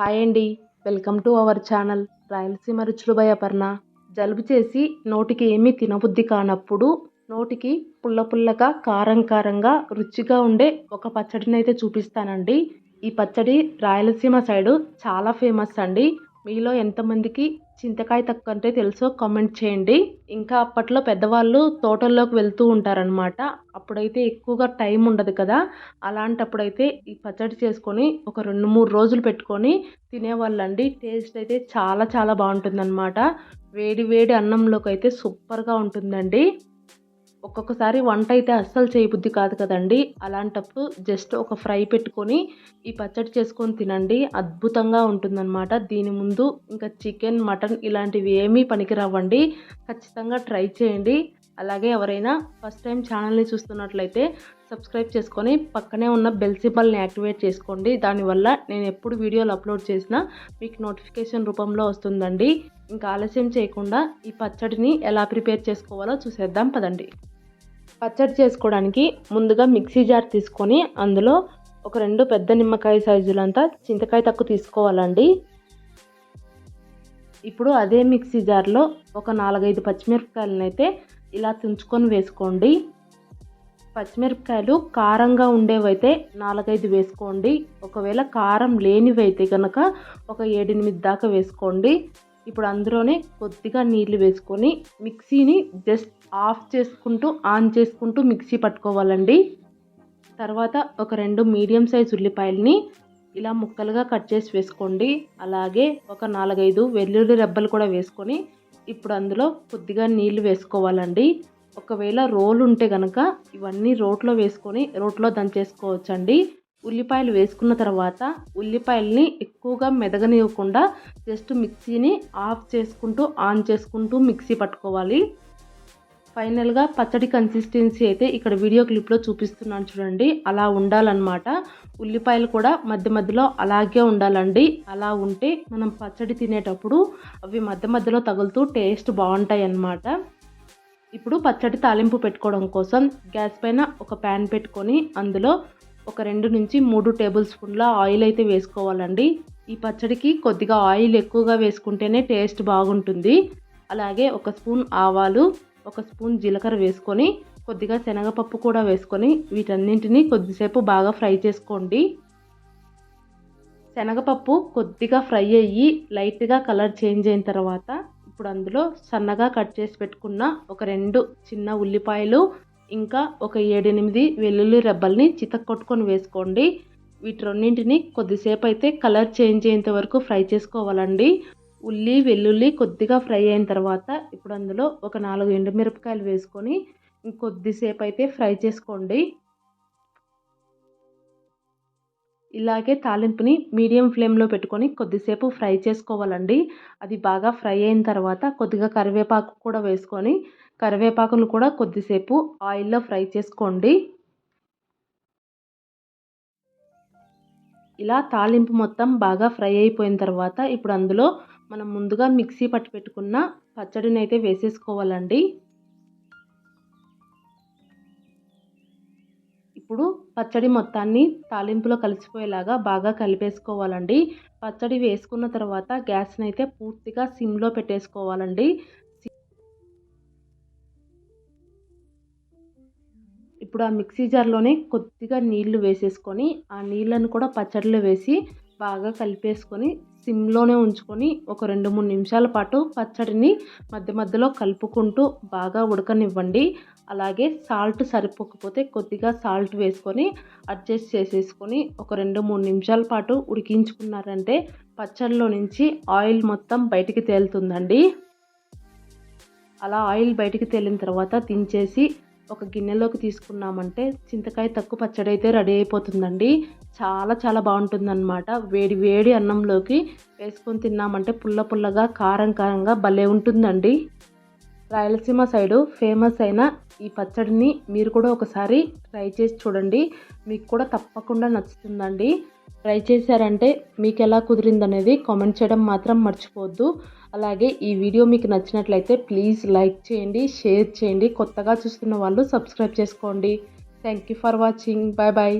Hi అండి. Welcome to our channel. Rayalaseema రుచులు by Aparna. జలుబు చేసి నోటికి ఏమీ తినబుద్ధి కానప్పుడు నోటికి పుల్ల పుల్లగా కారం కారంగా రుచిగా ఉండే ఒక పచ్చడిని అయితే చూపిస్తానండి. ఈ పచ్చడి రాయలసీమ సైడు చాలా ఫేమస్ అండి. మీలో ఎంతమందికి చింతకాయ తక్కువ అంటే తెలుసో కామెంట్ చేయండి. ఇంకా అప్పట్లో పెద్దవాళ్ళు తోటల్లోకి వెళ్తూ ఉంటారనమాట అప్పుడైతే ఎక్కువగా టైం ఉండదు కదా. అలాంటప్పుడైతే ఈ పచ్చడి చేసుకొని ఒక రెండు మూడు రోజులు పెట్టుకొని తినేవాళ్ళండి. టేస్ట్ అయితే చాలా చాలా బాగుంటుందన్నమాట. వేడి వేడి అన్నంలోకి అయితే సూపర్గా ఉంటుందండి. ఒక్కొక్కసారి వంట అయితే అస్సలు చేయబుద్ధి కాదు కదండి. అలాంటప్పుడు జస్ట్ ఒక ఫ్రై పెట్టుకొని ఈ పచ్చడి చేసుకొని తినండి. అద్భుతంగా ఉంటుందన్నమాట. దీని ముందు ఇంకా చికెన్ మటన్ ఇలాంటివి ఏమీ పనికిరావండి. ఖచ్చితంగా ట్రై చేయండి. అలాగే ఎవరైనా ఫస్ట్ టైం ఛానల్ని చూస్తున్నట్లయితే సబ్స్క్రైబ్ చేసుకొని పక్కనే ఉన్న బెల్ సింబల్ని యాక్టివేట్ చేసుకోండి. దానివల్ల నేను ఎప్పుడు వీడియోలు అప్లోడ్ చేసినా మీకు నోటిఫికేషన్ రూపంలో వస్తుందండి. ఇంకా ఆలస్యం చేయకుండా ఈ పచ్చడిని ఎలా ప్రిపేర్ చేసుకోవాలో చూసేద్దాం. పదండి. పచ్చడి చేసుకోవడానికి ముందుగా మిక్సీ జార్ తీసుకొని అందులో ఒక రెండు పెద్ద నిమ్మకాయ సైజులంతా చింతకాయ తక్కువ తీసుకోవాలండి. ఇప్పుడు అదే మిక్సీ జార్లో ఒక నాలుగైదు పచ్చిమిరపకాయలను అయితే ఇలా తుంచుకొని వేసుకోండి. పచ్చిమిరపకాయలు కారంగా ఉండేవైతే నాలుగైదు వేసుకోండి. ఒకవేళ కారం లేనివైతే కనుక ఒక ఏడెనిమిది దాకా వేసుకోండి. ఇప్పుడు అందులోనే కొద్దిగా నీళ్ళు వేసుకొని మిక్సీని జస్ట్ ఆఫ్ చేసుకుంటూ ఆన్ చేసుకుంటూ మిక్సీ పట్టుకోవాలండి. తర్వాత ఒక రెండు మీడియం సైజ్ ఉల్లిపాయలని ఇలా ముక్కలుగా కట్ చేసి వేసుకోండి. అలాగే ఒక నాలుగైదు వెల్లుల్లి రెబ్బలు కూడా వేసుకొని ఇప్పుడు అందులో కొద్దిగా నీళ్ళు వేసుకోవాలండి. ఒకవేళ రోలు ఉంటే కనుక ఇవన్నీ రోట్లో వేసుకొని రోట్లో దంచేసుకోవచ్చండి. ఉల్లిపాయలు వేసుకున్న తర్వాత ఉల్లిపాయల్ని ఎక్కువగా మెదగనివ్వకుండా జస్ట్ మిక్సీని ఆఫ్ చేసుకుంటూ ఆన్ చేసుకుంటూ మిక్సీ పట్టుకోవాలి. ఫైనల్గా పచ్చడి కన్సిస్టెన్సీ అయితే ఇక్కడ వీడియో క్లిప్లో చూపిస్తున్నాను చూడండి. అలా ఉండాలన్నమాట. ఉల్లిపాయలు కూడా మధ్య మధ్యలో అలాగే ఉండాలండి. అలా ఉంటే మనం పచ్చడి తినేటప్పుడు అవి మధ్య మధ్యలో తగులుతూ టేస్ట్ బాగుంటాయి అన్నమాట ఇప్పుడు పచ్చడి తాలింపు పెట్టుకోవడం కోసం గ్యాస్ పైన ఒక ప్యాన్ పెట్టుకొని అందులో ఒక రెండు నుంచి మూడు టేబుల్ స్పూన్ల ఆయిల్ అయితే వేసుకోవాలండి. ఈ పచ్చడికి కొద్దిగా ఆయిల్ ఎక్కువగా వేసుకుంటేనే టేస్ట్ బాగుంటుంది. అలాగే ఒక స్పూన్ ఆవాలు ఒక స్పూన్ జీలకర్ర వేసుకొని కొద్దిగా శనగపప్పు కూడా వేసుకొని వీటన్నింటినీ కొద్దిసేపు బాగా ఫ్రై చేసుకోండి. శనగపప్పు కొద్దిగా ఫ్రై అయ్యి లైట్గా కలర్ చేంజ్ అయిన తర్వాత ఇప్పుడు అందులో సన్నగా కట్ చేసి పెట్టుకున్న ఒక రెండు చిన్న ఉల్లిపాయలు ఇంకా ఒక ఏడెనిమిది వెల్లుల్లి రెబ్బల్ని చితక్కొట్టుకొని వేసుకోండి. వీటి రెండింటిని కొద్దిసేపు అయితే కలర్ చేంజ్ అయ్యేంత వరకు ఫ్రై చేసుకోవాలండి. ఉల్లి వెల్లుల్లి కొద్దిగా ఫ్రై అయిన తర్వాత ఇప్పుడు అందులో ఒక నాలుగు ఎండుమిరపకాయలు వేసుకొని ఇంకొద్దిసేపు అయితే ఫ్రై చేసుకోండి. ఇలాగే తాలింపుని మీడియం ఫ్లేమ్లో పెట్టుకొని కొద్దిసేపు ఫ్రై చేసుకోవాలండి. అది బాగా ఫ్రై అయిన తర్వాత కొద్దిగా కరివేపాకు కూడా వేసుకొని కరివేపాకును కూడా కొద్దిసేపు ఆయిల్లో ఫ్రై చేసుకోండి. ఇలా తాలింపు మొత్తం బాగా ఫ్రై అయిపోయిన తర్వాత ఇప్పుడు అందులో మనం ముందుగా మిక్సీ పట్టి పెట్టుకున్న పచ్చడిని అయితే వేసేసుకోవాలండి. ఇప్పుడు పచ్చడి మొత్తాన్ని తాలింపులో కలిసిపోయేలాగా బాగా కలిపేసుకోవాలండి. పచ్చడి వేసుకున్న తర్వాత గ్యాస్ని అయితే పూర్తిగా సిమ్లో పెట్టేసుకోవాలండి. ఇప్పుడు ఆ మిక్సీ జార్లోనే కొద్దిగా నీళ్ళు వేసేసుకొని ఆ నీళ్ళను కూడా పచ్చడిలో వేసి బాగా కలిపేసుకొని సిమ్లోనే ఉంచుకొని ఒక రెండు మూడు నిమిషాల పాటు పచ్చడిని మధ్య మధ్యలో కలుపుకుంటూ బాగా ఉడకనివ్వండి. అలాగే సాల్ట్ సరిపోకపోతే కొద్దిగా సాల్ట్ వేసుకొని అడ్జస్ట్ చేసేసుకొని ఒక రెండు మూడు నిమిషాల పాటు ఉడికించుకున్నారంటే పచ్చడిలో నుంచి ఆయిల్ మొత్తం బయటికి తేలుతుందండి. అలా ఆయిల్ బయటికి తేలిన తర్వాత దించేసి ఒక గిన్నెలోకి తీసుకున్నామంటే చింతకాయ తక్కువ పచ్చడి అయితే రెడీ అయిపోతుందండి. చాలా చాలా బాగుంటుందన్నమాట. వేడి వేడి అన్నంలోకి వేసుకొని తిన్నామంటే పుల్ల పుల్లగా కారం కారంగా భలే ఉంటుందండి. రాయలసీమ సైడు ఫేమస్ అయిన ఈ పచ్చడిని మీరు కూడా ఒకసారి ట్రై చేసి చూడండి. మీకు కూడా తప్పకుండా నచ్చుతుందండి. ట్రై చేశారంటే మీకు ఎలా కుదిరిందనేది కామెంట్ చేయడం మాత్రం మర్చిపోవద్దు. అలాగే ఈ వీడియో మీకు నచ్చినట్లయితే ప్లీజ్ లైక్ చేయండి షేర్ చేయండి. కొత్తగా చూస్తున్న వాళ్ళు సబ్స్క్రైబ్ చేసుకోండి. Thank you for watching bye bye